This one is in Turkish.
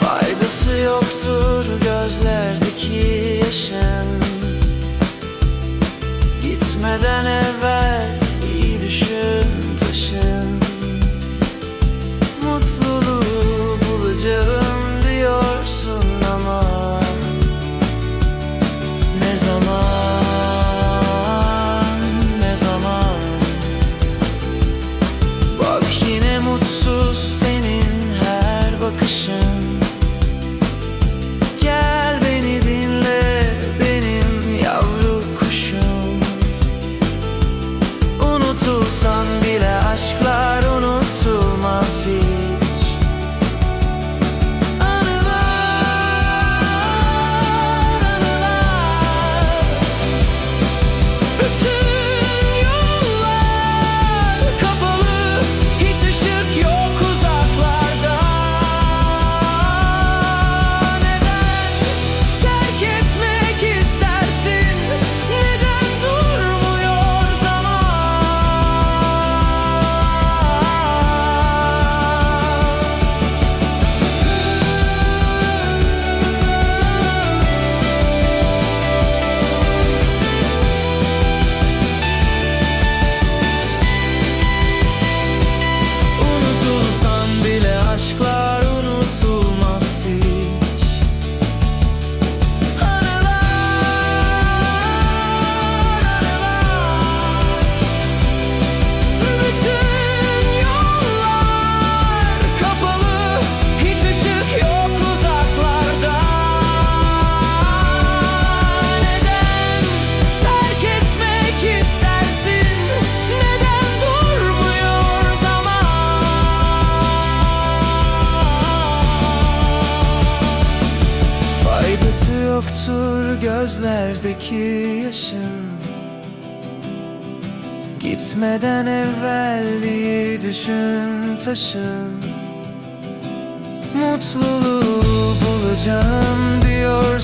Faydası yoktur gözlerdeki yaşın Gitmeden tutulsam bile aşkla Yoktur gözlerdeki yaşın Gitmeden evvel iyi düşün taşın Mutluluğu bulacağım diyor